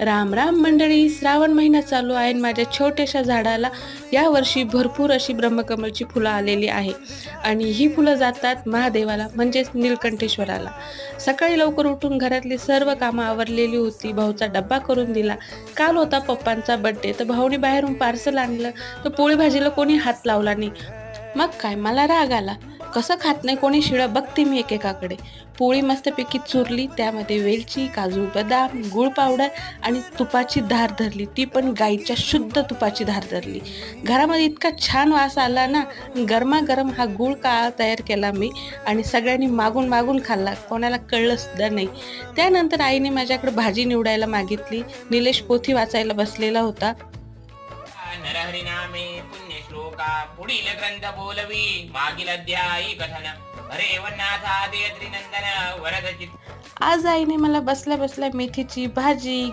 राम राम मंडळी श्रावण महिना चालू आहे आणि माझ्या छोट्याशा झाडाला यावर्षी भरपूर अशी ब्रह्मकमलची फुलं आलेली आहे. आणि ही फुलं जातात महादेवाला म्हणजेच नीलकंठेश्वराला. सकाळी लवकर उठून घरातली सर्व कामं आवरलेली होती. भाऊचा डब्बा करून दिला. काल होता पप्पांचा बड्डे तर भाऊने बाहेरून पार्सल आणलं. तर पोळी भाजीला कोणी हात लावला नाही. मग काय? मला राग आला. कसं खात नाही कोणी शिळं बघते मी एकेकाकडे. पोळी मस्तपैकी चुरली त्यामध्ये वेलची काजू बदाम गुळ पावडर आणि तुपाची धार धरली. ती पण गाईच्या शुद्ध तुपाची धार धरली. घरामध्ये इतका छान वास आला ना गरमागरम हा गुळ काळा तयार केला मी आणि सगळ्यांनी मागून मागून खाल्ला. कोणाला कळलं सुद्धा नाही. त्यानंतर आईने माझ्याकडे भाजी निवडायला मागितली. निलेश पोथी वाचायला बसलेला होता. नरहरिनामे पुण्यश्लोका पुढील ग्रंथ बोलवी. मागील अध्यायी कथन. अरे वनाथा त्रिनंदन वरद चित आज आईने मला बसल्या बसल्या मेथीची भाजी